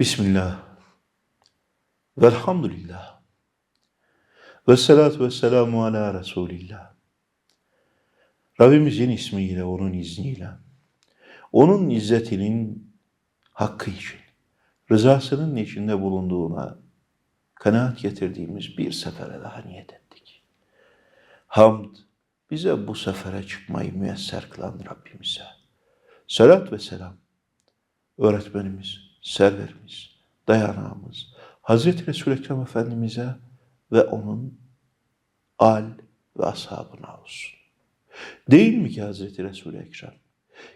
Bismillah. Velhamdülillah. Ve salatu ve selamu ala Resulillah. Rabbimizin ismiyle, onun izniyle, onun izzetinin hakkı için, rızasının içinde bulunduğuna kanaat getirdiğimiz bir sefere daha niyet ettik. Hamd, bize bu sefere çıkmayı müyesser kılan Rabbimize. Salat ve selam, öğretmenimiz, serverimiz, dayanağımız, Hazreti Resul-i Ekrem Efendimiz'e ve onun al ve ashabına olsun. Değil mi ki Hazreti Resul-i Ekrem?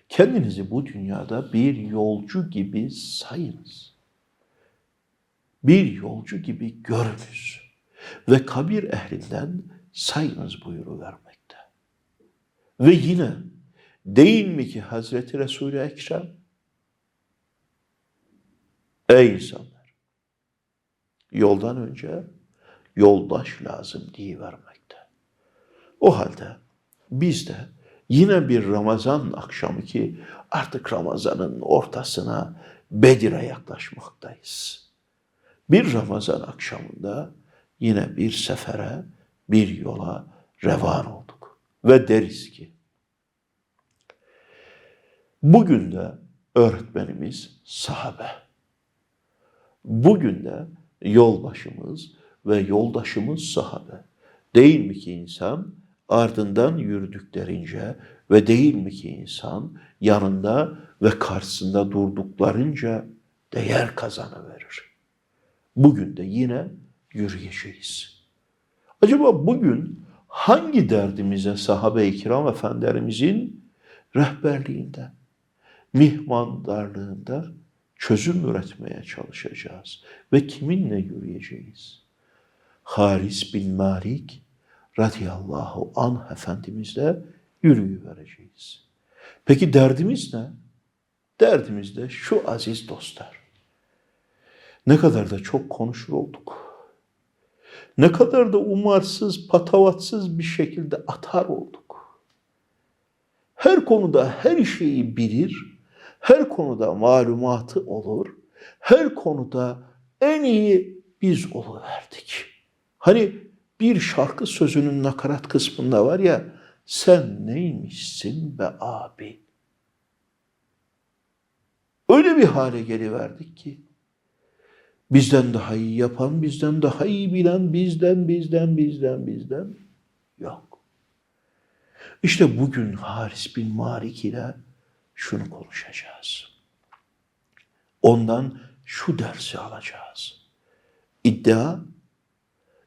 Kendinizi bu dünyada bir yolcu gibi sayınız. Bir yolcu gibi görünüz. Ve kabir ehlinden sayınız buyuru vermekte. Ve yine değil mi ki Hazreti Resul-i Ekrem? Ey insanlar! Yoldan önce yoldaş lazım diye vermekte. O halde biz de yine bir Ramazan akşamı ki artık Ramazan'ın ortasına Bedir'e yaklaşmaktayız. Bir Ramazan akşamında yine bir sefere, bir yola revan olduk. Ve deriz ki, bugün de öğretmenimiz sahabe. Bugün de yolbaşımız ve yoldaşımız sahabe. Değil mi ki insan ardından yürüdüklerince ve değil mi ki insan yanında ve karşısında durduklarınca değer kazanıverir. Bugün de yine yürüyeceğiz. Acaba bugün hangi derdimize sahabe-i kiram efendilerimizin rehberliğinde, mihmandarlığında çözüm üretmeye çalışacağız ve kiminle yürüyeceğiz? Haris bin Malik radıyallahu anh efendimizle yürüyüvereceğiz. Peki derdimiz ne? Derdimiz de şu aziz dostlar. Ne kadar da çok konuşur olduk. Ne kadar da umarsız, patavatsız bir şekilde atar olduk. Her konuda her şeyi bilir, her konuda malumatı olur, her konuda en iyi biz oluverdik. Hani bir şarkı sözünün nakarat kısmında var ya, sen neymişsin be abi? Öyle bir hale geliverdik ki, bizden daha iyi yapan, bizden daha iyi bilen, bizden, bizden, bizden, bizden yok. İşte bugün Haris bin Malik ile şunu konuşacağız. Ondan şu dersi alacağız. İddia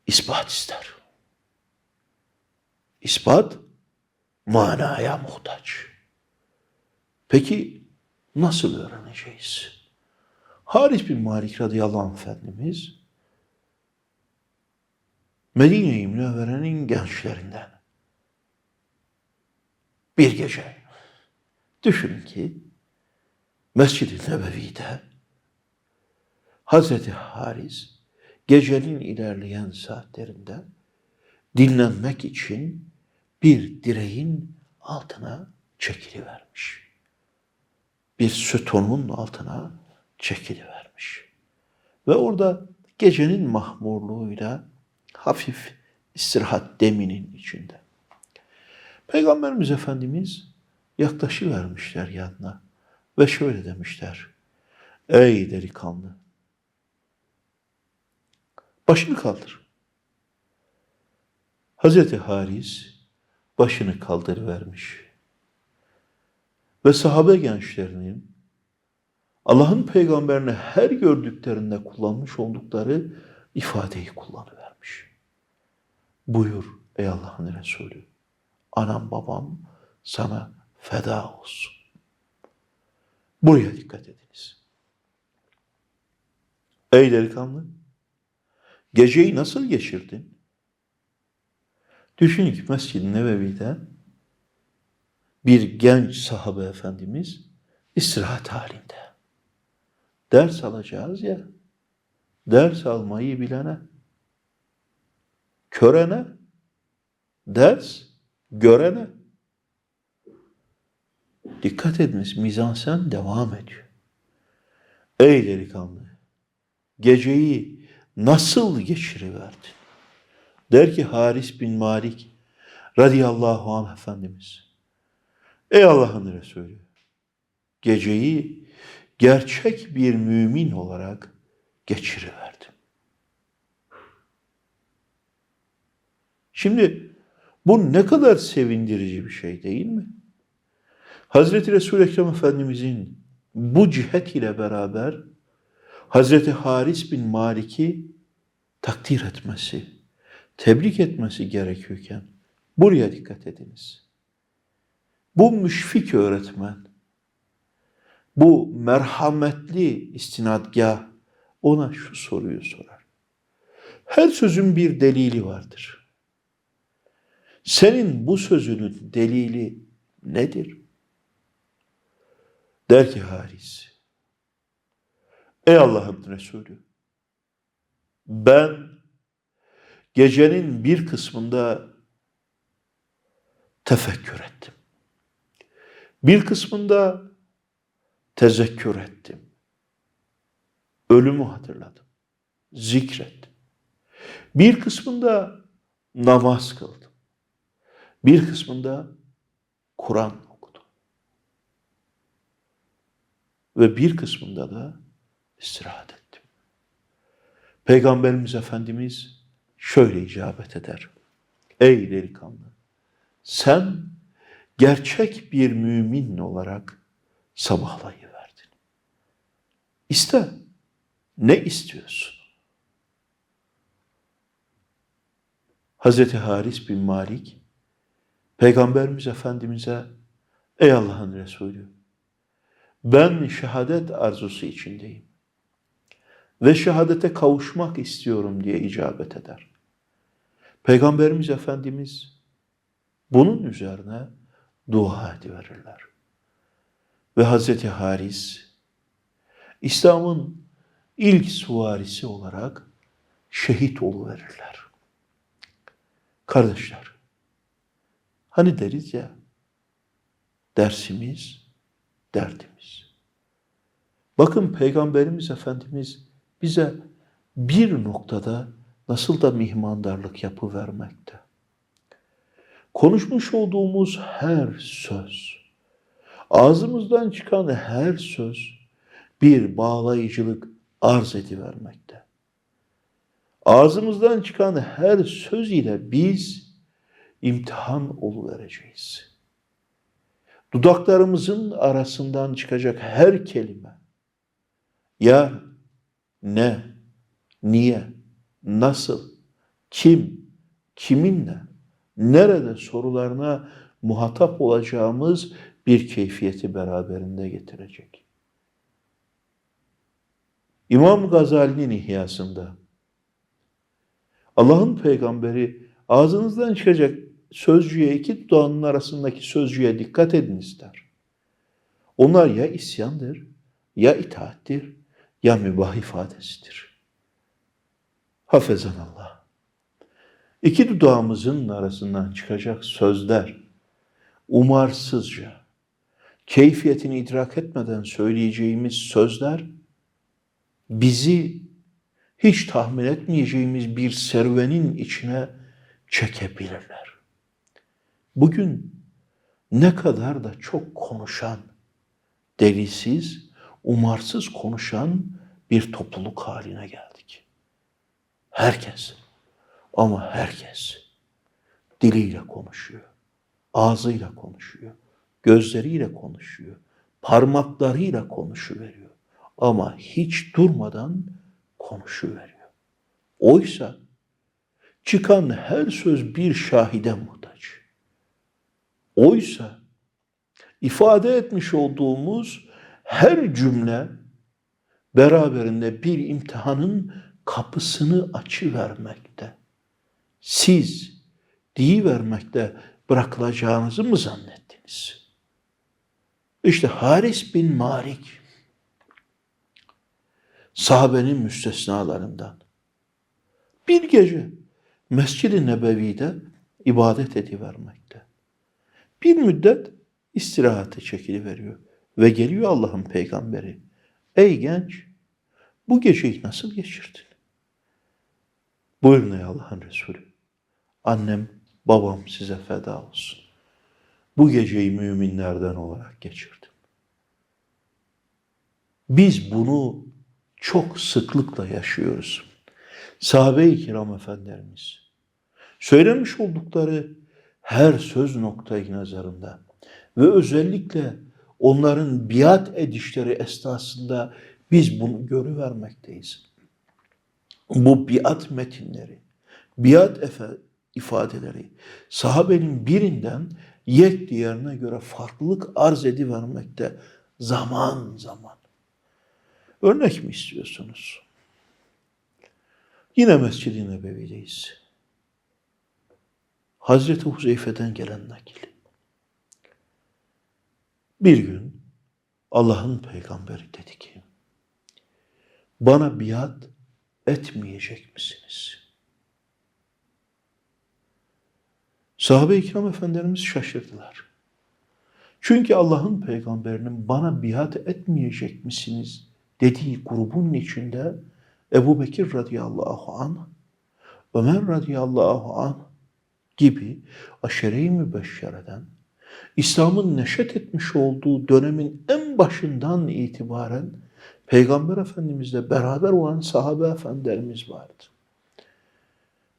ispat ister. İspat manaya muhtaç. Peki nasıl öğreneceğiz? Haris bin Malik radıyallahu anh Efendimiz Medine-i Münevvere'nin gençlerinden bir gece düşünün ki Mescid-i Nebevi'de Hazreti Haris gecenin ilerleyen saatlerinde dinlenmek için bir direğin altına çekilivermiş. Bir sütunun altına çekilivermiş. Ve orada gecenin mahmurluğuyla hafif istirahat deminin içinde. Peygamberimiz Efendimiz yaklaşıvermişler yanına ve şöyle demişler. Ey delikanlı! Başını kaldır. Hazreti Haris başını kaldırıvermiş. Ve sahabe gençlerinin Allah'ın peygamberine her gördüklerinde kullanmış oldukları ifadeyi kullanıvermiş. Buyur ey Allah'ın Resulü, anam babam sana feda olsun. Buraya dikkat ediniz. Ey delikanlı, geceyi nasıl geçirdin? Düşün ki Mescid-i Nebevi'de bir genç sahabe efendimiz istirahat halinde. Ders alacağız ya, ders almayı bilene, körene, ders görene. Dikkat ediniz, mizansen devam ediyor. Ey delikanlı, geceyi nasıl geçiriverdin? Der ki Haris bin Malik radıyallahu anh Efendimiz. Ey Allah'ın Resulü, geceyi gerçek bir mümin olarak geçiriverdim. Şimdi bu ne kadar sevindirici bir şey değil mi? Hazreti Resul-i Ekrem Efendimizin bu cihet ile beraber Hazreti Haris bin Malik'i takdir etmesi, tebrik etmesi gerekiyorken buraya dikkat ediniz. Bu müşfik öğretmen, bu merhametli istinadgah ona şu soruyu sorar. Her sözün bir delili vardır. Senin bu sözünün delili nedir? Der ki Haris, Ey Allah'ın Resulü, ben gecenin bir kısmında tefekkür ettim. Bir kısmında tezekkür ettim. Ölümü hatırladım. Zikrettim. Bir kısmında namaz kıldım. Bir kısmında Kur'an Ve bir kısmında da istirahat ettim. Peygamberimiz Efendimiz şöyle icabet eder. Ey delikanlı, sen gerçek bir mümin olarak sabahlayıverdin. İste. Ne istiyorsun? Hazreti Haris bin Malik Peygamberimiz Efendimiz'e Ey Allah'ın Resulü ben şehadet arzusu içindeyim ve şehadete kavuşmak istiyorum diye icabet eder. Peygamberimiz Efendimiz bunun üzerine dua ediverirler. Ve Hazreti Haris İslam'ın ilk suvarisi olarak şehit oluverirler. Kardeşler, hani deriz ya, dersimiz, derdimiz. Bakın Peygamberimiz Efendimiz bize bir noktada nasıl da mihmandarlık yapıvermekte. Konuşmuş olduğumuz her söz, ağzımızdan çıkan her söz bir bağlayıcılık arz edivermekte. Ağzımızdan çıkan her söz ile biz imtihan oluvereceğiz. Dudaklarımızın arasından çıkacak her kelime ya ne, niye, nasıl, kim, kiminle, nerede sorularına muhatap olacağımız bir keyfiyeti beraberinde getirecek. İmam Gazali'nin ihyasında Allah'ın peygamberi ağzınızdan çıkacak sözcüğe iki dudağının arasındaki sözcüğe dikkat edin ister. Onlar ya isyandır, ya itaattir, ya mübah ifadesidir. Hafezan Allah. İki dudağımızın arasından çıkacak sözler umarsızca, keyfiyetini idrak etmeden söyleyeceğimiz sözler bizi hiç tahmin etmeyeceğimiz bir serüvenin içine çekebilirler. Bugün ne kadar da çok konuşan, delisiz, umarsız konuşan bir topluluk haline geldik. Herkes ama herkes diliyle konuşuyor, ağzıyla konuşuyor, gözleriyle konuşuyor, parmaklarıyla konuşuveriyor. Ama hiç durmadan konuşuveriyor. Oysa çıkan her söz bir şahide muhtaç. Oysa ifade etmiş olduğumuz her cümle beraberinde bir imtihanın kapısını açıvermekte. Siz vermekte bırakılacağınızı mı zannettiniz? İşte Haris bin Malik sahabenin müstesnalarından. Bir gece Mescid-i Nebevi'de ibadet edivermekte. Bir müddet istirahate çekiliveriyor ve geliyor Allah'ın peygamberi. Ey genç, Bu geceyi nasıl geçirdin? Buyurun ey Allah'ın Resulü. Annem, babam size feda olsun. Bu geceyi müminlerden olarak geçirdim. Biz bunu çok sıklıkla yaşıyoruz. Sahabe-i kiram efendilerimiz söylemiş oldukları her söz noktayı nazarında ve özellikle onların biat edişleri esnasında biz bunu görüvermekteyiz. Bu biat metinleri, biat ifadeleri sahabenin birinden yek diğerine göre farklılık arz edivermekte zaman zaman. Örnek mi istiyorsunuz? Yine Mescid-i Nebevi'deyiz. Hazreti Huzeyfe'den gelen nakil. Bir gün Allah'ın peygamberi dedi ki, bana biat etmeyecek misiniz? Sahabe-i kiram efendilerimiz şaşırdılar. Çünkü Allah'ın peygamberinin bana biat etmeyecek misiniz dediği grubun içinde Ebu Bekir radıyallahu anh, Ömer radıyallahu anh gibi aşere-i mübeşşereden İslam'ın neşet etmiş olduğu dönemin en başından itibaren Peygamber Efendimizle beraber olan sahabe efendilerimiz vardı.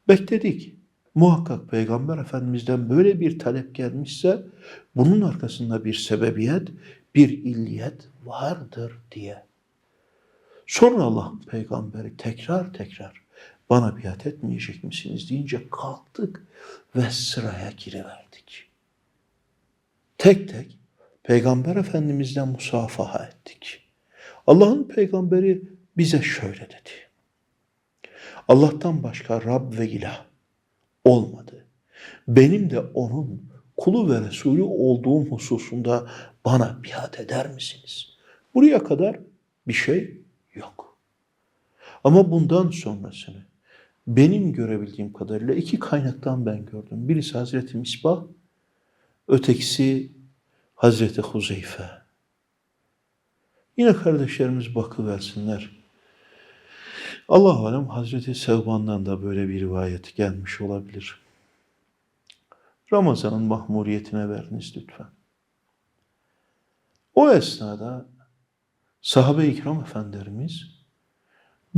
Bekledik. Muhakkak Peygamber Efendimiz'den böyle bir talep gelmişse bunun arkasında bir sebebiyet, bir illiyet vardır diye. Sonra Allah peygamberi tekrar tekrar bana biat etmeyecek misiniz deyince kalktık ve sıraya giriverdik. Tek tek Peygamber Efendimiz'den musafaha ettik. Allah'ın peygamberi bize şöyle dedi. Allah'tan başka Rab ve ilah olmadı. Benim de onun kulu ve Resulü olduğum hususunda bana biat eder misiniz? Buraya kadar bir şey yok. Ama bundan sonrasını benim görebildiğim kadarıyla iki kaynaktan ben gördüm. Birisi Hazreti Misbah, ötekisi Hazreti Huzeyfe. Yine kardeşlerimiz bakıversinler. Allah alem Hazreti Sevban'dan da böyle bir rivayet gelmiş olabilir. Ramazan'ın mahmuriyetine veriniz lütfen. O esnada sahabe-i kiram efendilerimiz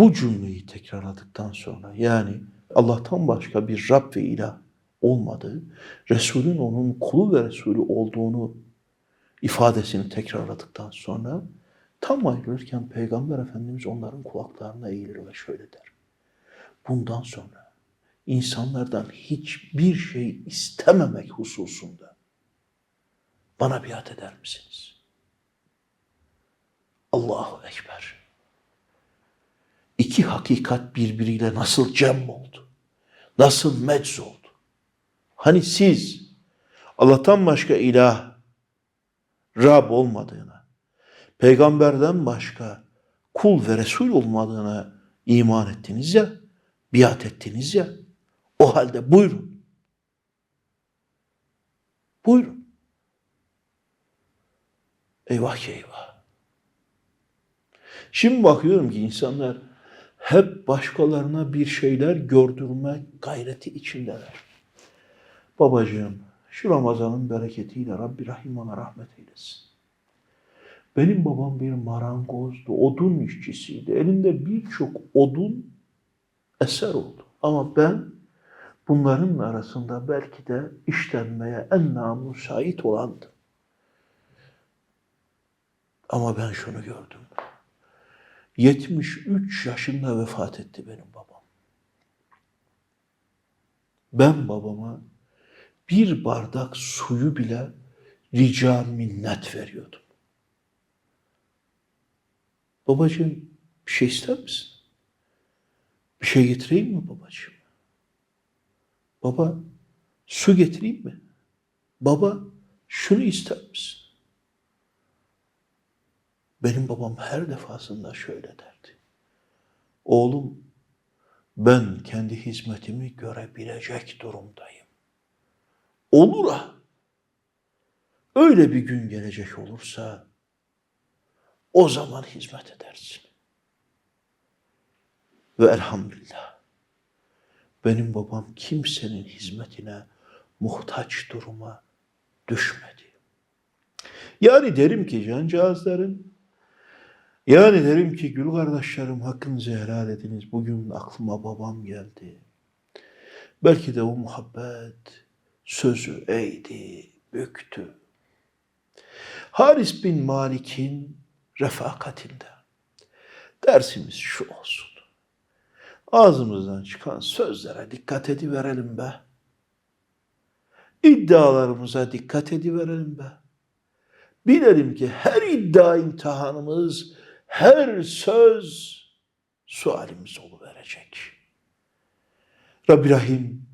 bu cümleyi tekrarladıktan sonra yani Allah'tan başka bir Rab ve ilah olmadığı, Resulün onun kulu ve Resulü olduğunu ifadesini tekrarladıktan sonra tam ayrılırken Peygamber Efendimiz onların kulaklarına eğilir ve şöyle der. Bundan sonra insanlardan hiçbir şey istememek hususunda bana biat eder misiniz? Allahu Ekber. İki hakikat birbiriyle nasıl cem oldu? Nasıl mecz oldu? Hani siz Allah'tan başka ilah, Rab olmadığına, peygamberden başka kul ve Resul olmadığına iman ettiniz ya, biat ettiniz ya, o halde buyurun. Buyurun. Eyvah ki eyvah. Şimdi bakıyorum ki insanlar hep başkalarına bir şeyler gördürme gayreti içindeler. Babacığım, şu Ramazan'ın bereketiyle Rabbi Rahim ona rahmet eylesin. Benim babam bir marangozdu, odun işçisiydi. Elinde birçok odun eser oldu. Ama ben bunların arasında belki de işlenmeye en namusait olandım. Ama ben şunu gördüm. 73 yaşında vefat etti benim babam. Ben babama bir bardak suyu bile rica minnet veriyordum. Babacığım bir şey ister misin? Bir şey getireyim mi babacığım? Baba su getireyim mi? Baba şunu ister misin? Benim babam her defasında şöyle derdi. Oğlum ben kendi hizmetimi görebilecek durumdayım. Olur ha. Öyle bir gün gelecek olursa o zaman hizmet edersin. Ve elhamdülillah benim babam kimsenin hizmetine muhtaç duruma düşmedi. Yani derim ki cancağızlarım, yani derim ki gül kardeşlerim hakkınızı helal ediniz. Bugün aklıma babam geldi. Belki de o muhabbet sözü eğdi, büktü. Haris bin Malik'in refakatinde dersimiz şu olsun. Ağzımızdan çıkan sözlere dikkat ediverelim be. İddialarımıza dikkat ediverelim be. Bilelim ki her iddia imtihanımız, her söz sualimiz verecek. Rabbi Rahim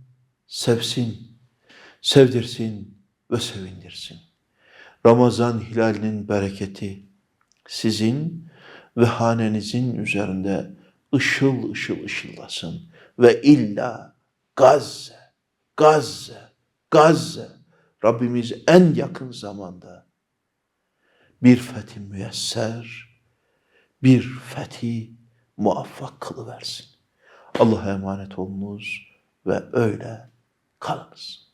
sevsin, sevdirsin ve sevindirsin. Ramazan hilalinin bereketi sizin ve hanenizin üzerinde ışıl ışıl ışıllasın. Ve illa Gazze, Gazze, Gazze Rabbimiz en yakın zamanda bir fethi müyesser, bir fethi muvaffak kılıversin. Allah'a emanet olunuz ve öyle kalınız.